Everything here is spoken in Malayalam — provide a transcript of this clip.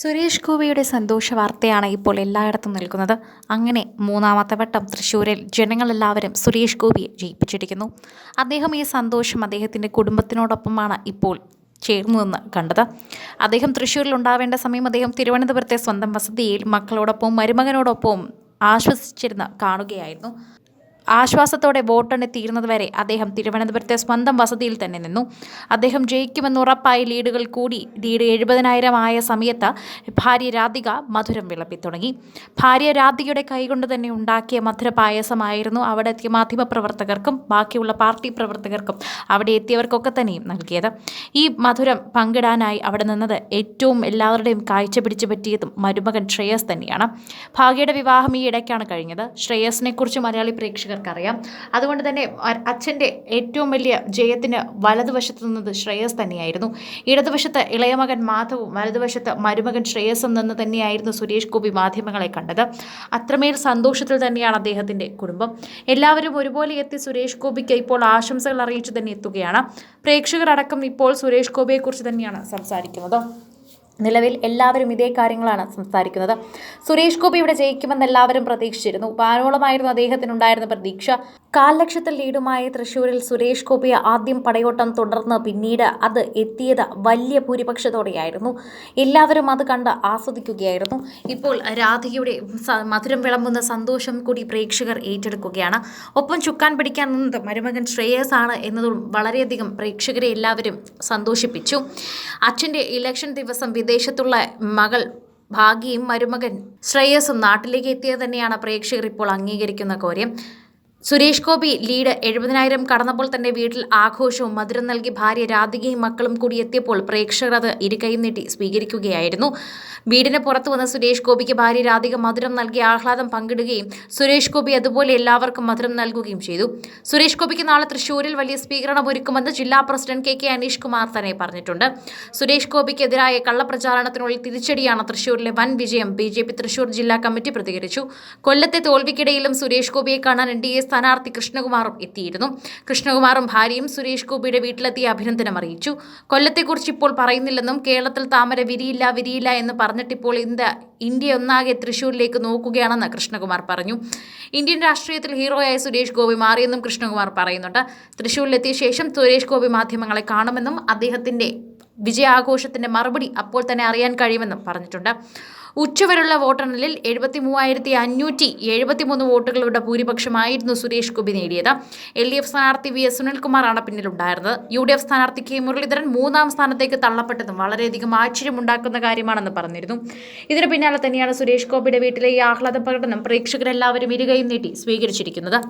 സുരേഷ് ഗോപിയുടെ സന്തോഷ വാർത്തയാണ് ഇപ്പോൾ എല്ലായിടത്തും നിൽക്കുന്നത്. അങ്ങനെ മൂന്നാമത്തെ വട്ടം തൃശ്ശൂരിൽ ജനങ്ങളെല്ലാവരും സുരേഷ് ഗോപിയെ ജയിപ്പിച്ചിരിക്കുന്നു. അദ്ദേഹം ഈ സന്തോഷം അദ്ദേഹത്തിന്റെ കുടുംബത്തിനോടൊപ്പമാണ് ഇപ്പോൾ ചേർന്നു നിന്ന് കണ്ടത്. അദ്ദേഹം തൃശ്ശൂരിൽ ഉണ്ടാവേണ്ട സമയം അദ്ദേഹം തിരുവനന്തപുരത്തെ സ്വന്തം വസതിയിൽ മക്കളോടൊപ്പവും മരുമകനോടൊപ്പവും ആശ്വസിച്ചിരുന്ന് കാണുകയായിരുന്നു. ആശ്വാസത്തോടെ വോട്ടെണ്ണി തീർന്നതുവരെ അദ്ദേഹം തിരുവനന്തപുരത്തെ സ്വന്തം വസതിയിൽ തന്നെ നിന്നു. അദ്ദേഹം ജയിക്കുമെന്ന് ഉറപ്പായി ലീഡുകൾ കൂടി ലീഡ് എഴുപതിനായിരം ആയ സമയത്ത് ഭാര്യ രാധിക മധുരം വിളമ്പി തുടങ്ങി. ഭാര്യ രാധികയുടെ കൈകൊണ്ട് തന്നെ ഉണ്ടാക്കിയ മധുര പായസമായിരുന്നു അവിടെ എത്തിയ മാധ്യമപ്രവർത്തകർക്കും ബാക്കിയുള്ള പാർട്ടി പ്രവർത്തകർക്കും അവിടെ എത്തിയവർക്കൊക്കെ തന്നെയും നൽകിയത്. ഈ മധുരം പങ്കിടാനായി അവിടെ നിന്നത് ഏറ്റവും എല്ലാവരുടെയും കാഴ്ച പിടിച്ചു പറ്റിയതും മരുമകൻ ശ്രേയസ് തന്നെയാണ്. ഭാഗ്യയുടെ വിവാഹം ഈ ഇടയ്ക്കാണ് കഴിഞ്ഞത്. ശ്രേയസിനെ കുറിച്ച് മലയാളി പ്രേക്ഷകർക്കറിയാം അതുകൊണ്ട് തന്നെ അച്ഛന്റെ ഏറ്റവും വലിയ ജയത്തിന് വലതുവശത്ത് നിന്നത് ശ്രേയസ് തന്നെയായിരുന്നു. ഇടതുവശത്ത് ഇളയമകൻ മാധവും വലതുവശത്ത് മരുമകൻ ശ്രേയസും നിന്ന് തന്നെയായിരുന്നു സുരേഷ് ഗോപി മാധ്യമങ്ങളെ കണ്ടത്. അത്രമേൽ സന്തോഷത്തിൽ തന്നെയാണ് അദ്ദേഹത്തിന്റെ കുടുംബം. എല്ലാവരും ഒരുപോലെ എത്തി സുരേഷ് ഗോപിക്ക് ഇപ്പോൾ ആശംസകൾ അറിയിച്ചു തന്നെ എത്തുകയാണ്. പ്രേക്ഷകരടക്കം ഇപ്പോൾ സുരേഷ് ഗോപിയെക്കുറിച്ച് തന്നെയാണ് സംസാരിക്കുന്നത്. നിലവിൽ എല്ലാവരും ഇതേ കാര്യങ്ങളാണ് സംസാരിക്കുന്നത്. സുരേഷ് ഗോപി ഇവിടെ ജയിക്കുമെന്ന് എല്ലാവരും പ്രതീക്ഷിച്ചിരുന്നു. വാനോളമായിരുന്നു അദ്ദേഹത്തിനുണ്ടായിരുന്ന പ്രതീക്ഷ. കാൽ ലക്ഷത്തിൽ ലീഡുമായി തൃശൂരിൽ സുരേഷ് ഗോപി ആദ്യം പടയോട്ടം തുടർന്ന് പിന്നീട് അത് എത്തിയത് വലിയ ഭൂരിപക്ഷത്തോടെയായിരുന്നു. എല്ലാവരും അത് കണ്ട് ആസ്വദിക്കുകയായിരുന്നു. ഇപ്പോൾ രാധികയുടെ മധുരം വിളമ്പുന്ന സന്തോഷം കൂടി പ്രേക്ഷകർ ഏറ്റെടുക്കുകയാണ്. ഒപ്പം ചുക്കാൻ പിടിക്കാൻ നിന്നത് മരുമകൻ ശ്രേയസ് ആണ് എന്നതും വളരെയധികം പ്രേക്ഷകരെ എല്ലാവരും സന്തോഷിപ്പിച്ചു. അച്ഛന്റെ ഇലക്ഷൻ ദിവസം വിദേശത്തുള്ള മകൾ ഭാഗ്യയും മരുമകൻ ശ്രേയസും നാട്ടിലേക്ക് എത്തിയത് തന്നെയാണ് പ്രേക്ഷകർ ഇപ്പോൾ അംഗീകരിക്കുന്ന കാര്യം. സുരേഷ് ഗോപി ലീഡ് എഴുപതിനായിരം കടന്നപ്പോൾ തന്നെ വീട്ടിൽ ആഘോഷവും മധുരം നൽകി ഭാര്യ രാധികയും മക്കളും കൂടി എത്തിയപ്പോൾ പ്രേക്ഷകർ അത് ഇരുകൈയും നീട്ടി സ്വീകരിക്കുകയായിരുന്നു. വീടിന് പുറത്തു വന്ന സുരേഷ് ഗോപിക്ക് ഭാര്യ രാധിക മധുരം നൽകി ആഹ്ലാദം പങ്കിടുകയും സുരേഷ് ഗോപി അതുപോലെ എല്ലാവർക്കും മധുരം നൽകുകയും ചെയ്തു. സുരേഷ് ഗോപിക്ക് നാളെ തൃശൂരിൽ വലിയ സ്വീകരണം ഒരുക്കുമെന്ന് ജില്ലാ president K K Aneesh Kumar തന്നെ പറഞ്ഞിട്ടുണ്ട്. സുരേഷ് ഗോപിക്കെതിരായ കള്ളപ്രചാരണത്തിനുള്ള തിരിച്ചടിയാണ് തൃശൂരിലെ വൻ വിജയം. ബി തൃശൂർ ജില്ലാ കമ്മിറ്റി പ്രതികരിച്ചു. കൊല്ലത്തെ തോൽവിക്കിടയിലും സുരേഷ് ഗോപിയെ കാണാൻ എൻ ഡി എ സ്ഥാനാർത്ഥി കൃഷ്ണകുമാറും എത്തിയിരുന്നു. കൃഷ്ണകുമാറും ഭാര്യയും സുരേഷ് ഗോപിയുടെ വീട്ടിലെത്തി അഭിനന്ദനം അറിയിച്ചു. കൊല്ലത്തെക്കുറിച്ച് ഇപ്പോൾ പറയുന്നില്ലെന്നും കേരളത്തിൽ താമര വിരിയില്ല വിരിയില്ല എന്ന് പറഞ്ഞിട്ടിപ്പോൾ ഇന്ത്യ ഇന്ത്യ ഒന്നാകെ തൃശ്ശൂരിലേക്ക് നോക്കുകയാണെന്ന് കൃഷ്ണകുമാർ പറഞ്ഞു. ഇന്ത്യൻ രാഷ്ട്രീയത്തിൽ ഹീറോയായ സുരേഷ് ഗോപി മാറിയെന്നും കൃഷ്ണകുമാർ പറയുന്നുണ്ട്. തൃശ്ശൂരിലെത്തിയ ശേഷം സുരേഷ് ഗോപി മാധ്യമങ്ങളെ കാണുമെന്നും അദ്ദേഹത്തിന്റെ വിജയാഘോഷത്തിന്റെ മറുപടി അപ്പോൾ തന്നെ അറിയാൻ കഴിയുമെന്നും പറഞ്ഞിട്ടുണ്ട്. ഉച്ചവരെയുള്ള വോട്ടെണ്ണലിൽ എഴുപത്തി മൂവായിരത്തി അഞ്ഞൂറ്റി എഴുപത്തി മൂന്ന് വോട്ടുകളുടെ ഭൂരിപക്ഷമായിരുന്നു സുരേഷ് ഗോപി നേടിയത്. എൽ ഡി എഫ് സ്ഥാനാർത്ഥി വി എസ് സുനിൽകുമാറാണ് പിന്നിലുണ്ടായിരുന്നത്. യു ഡി എഫ് സ്ഥാനാർത്ഥി കെ മുരളീധരൻ മൂന്നാം സ്ഥാനത്തേക്ക് തള്ളപ്പെട്ടതും വളരെയധികം ആശ്ചര്യമുണ്ടാക്കുന്ന കാര്യമാണെന്ന് പറഞ്ഞിരുന്നു. ഇതിന് പിന്നാലെ തന്നെയാണ് സുരേഷ് ഗോപിയുടെ വീട്ടിലെ ഈ ആഹ്ലാദ പ്രകടനം പ്രേക്ഷകരെല്ലാവരും ഇരുകയും നീട്ടി സ്വീകരിച്ചിരിക്കുന്നത്.